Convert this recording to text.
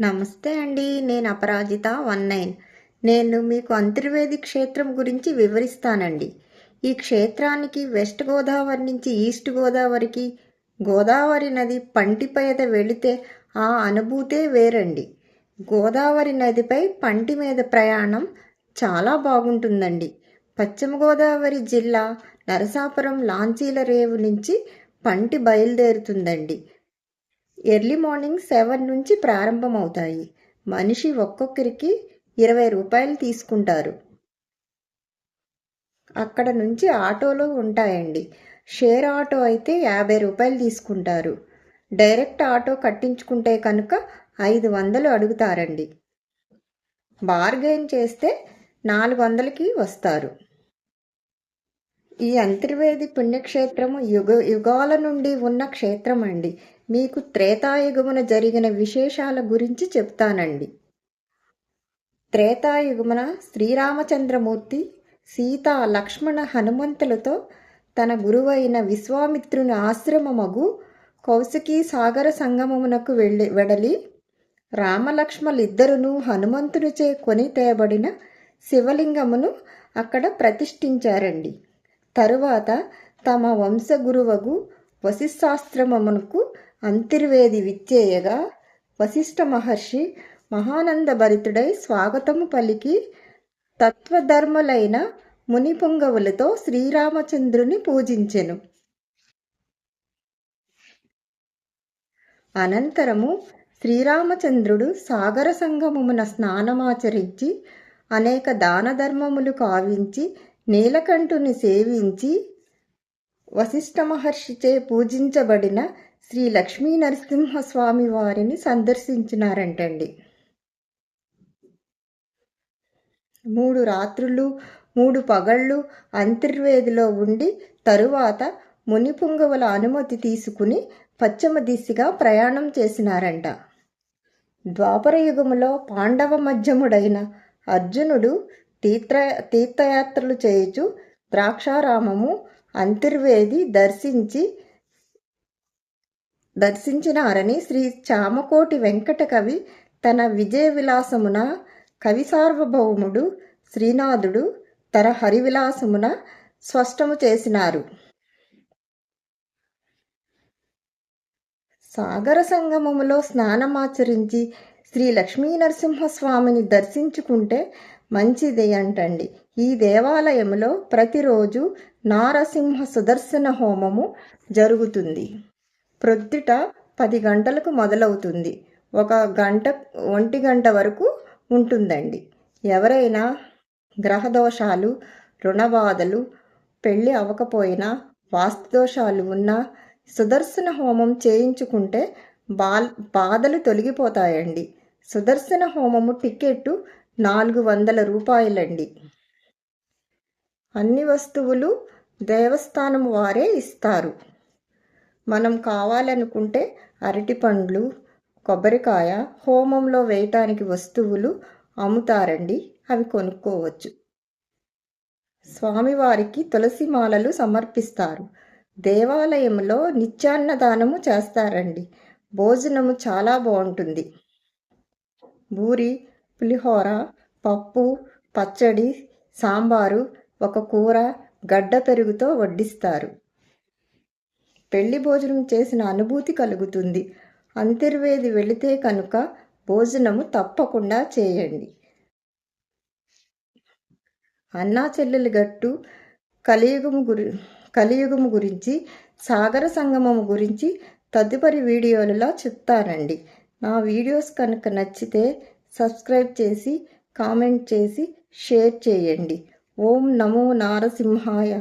నమస్తే అండి నేను అపరాజిత వన్ నైన్. నేను మీకు అంతర్వేది క్షేత్రం గురించి వివరిస్తానండి. ఈ క్షేత్రానికి వెస్ట్ గోదావరి నుంచి ఈస్ట్ గోదావరికి గోదావరి నది పంటిపైద వెళితే ఆ అనుభూతే వేరండి. గోదావరి నదిపై పంటి మీద ప్రయాణం చాలా బాగుంటుందండి. పశ్చిమ గోదావరి జిల్లా నరసాపురం లాంచీల రేవు నుంచి పంటి బయలుదేరుతుందండి. ఎర్లీ మార్నింగ్ సెవెన్ నుంచి ప్రారంభమవుతాయి. మనిషి ఒక్కొక్కరికి ఇరవై రూపాయలు తీసుకుంటారు. అక్కడ నుంచి ఆటోలు ఉంటాయండి. షేర్ ఆటో అయితే యాభై రూపాయలు తీసుకుంటారు. డైరెక్ట్ ఆటో కట్టించుకుంటే కనుక ఐదు వందలు అడుగుతారండి. బార్గెయిన్ చేస్తే నాలుగు వందలకి వస్తారు. ఈ అంతర్వేది పుణ్యక్షేత్రము యుగ యుగాల నుండి ఉన్న క్షేత్రం అండి మీకు త్రేతాయుగమున జరిగిన విశేషాల గురించి చెప్తానండి. త్రేతాయుగమున శ్రీరామచంద్రమూర్తి సీత లక్ష్మణ హనుమంతులతో తన గురువైన విశ్వామిత్రుని ఆశ్రమమగు కౌశికీ సాగర సంగమమునకు వెళ్ళి వెడలి రామలక్ష్మలిద్దరును హనుమంతునిచే కొని తేబడిన శివలింగమును అక్కడ ప్రతిష్ఠించారండి. తరువాత తమ వంశగురువగు వశిశాస్త్రమమునకు అంతర్వేది విచ్చేయగా వశిష్ఠ మహర్షి మహానంద భరితుడై స్వాగతము పలికి తత్వధర్ములైన మునిపుంగవులతో శ్రీరామచంద్రుని పూజించెను. అనంతరము శ్రీరామచంద్రుడు సాగర సంగమమున స్నానమాచరించి అనేక దాన ధర్మములు కావించి నీలకంఠుని సేవించి వశిష్ఠ మహర్షిచే పూజించబడిన శ్రీ లక్ష్మీ నరసింహస్వామి వారిని సందర్శించినారంటండి. మూడు రాత్రులు మూడు పగళ్ళు అంతర్వేదిలో ఉండి తరువాత మునిపుంగవుల అనుమతి తీసుకుని పశ్చిమ దిశగా ప్రయాణం చేసినారంట. ద్వాపర యుగములో పాండవ మధ్యముడైన అర్జునుడు తీర్థ తీర్థయాత్రలు చేయుచు ద్రాక్షారామము అంతర్వేది దర్శించి దర్శించినారని శ్రీ చామకోటి వెంకట కవి తన విజయ విలాసమున కవి సార్వభౌముడు శ్రీనాథుడు తన హరివిలాసమున స్పష్టము చేసినారు. సాగర సంగమములో స్నానమాచరించి శ్రీ లక్ష్మీ నరసింహస్వామిని దర్శించుకుంటే మంచిది అంటండి ఈ దేవాలయంలో ప్రతిరోజు నారసింహ సుదర్శన హోమము జరుగుతుంది. ప్రొద్దుట పది గంటలకు మొదలవుతుంది. ఒక గంట ఒంటి గంట వరకు ఉంటుందండి. ఎవరైనా గ్రహదోషాలు రుణబాధలు పెళ్ళి అవ్వకపోయినా వాస్తుదోషాలు ఉన్నా సుదర్శన హోమం చేయించుకుంటే బా బాధలు తొలగిపోతాయండి. సుదర్శన హోమము టికెట్టు నాలుగు వందల రూపాయలండి. అన్ని వస్తువులు దేవస్థానం వారే ఇస్తారు. మనం కావాలనుకుంటే అరటిపండ్లు కొబ్బరికాయ హోమంలో వేయటానికి వస్తువులు అమ్ముతారండి అవి కొనుక్కోవచ్చు. స్వామివారికి తులసి మాలలు సమర్పిస్తారు. దేవాలయంలో నిత్యాన్నదానము చేస్తారండి. భోజనము చాలా బాగుంటుంది. బూరి పులిహోర పప్పు పచ్చడి సాంబారు ఒక కూర గడ్డ పెరుగుతో వడ్డిస్తారు. పెళ్ళి భోజనం చేసిన అనుభూతి కలుగుతుంది. అంతర్వేది వెళితే కనుక భోజనము తప్పకుండా చేయండి. అన్నా చెల్లెలు గట్టు కలియుగము గురి కలియుగము గురించి సాగర సంగమము గురించి తదుపరి వీడియోలలో చెప్తానండి. నా వీడియోస్ కనుక నచ్చితే సబ్స్క్రైబ్ చేసి కామెంట్ చేసి షేర్ చేయండి. ఓం నమో నారసింహాయ.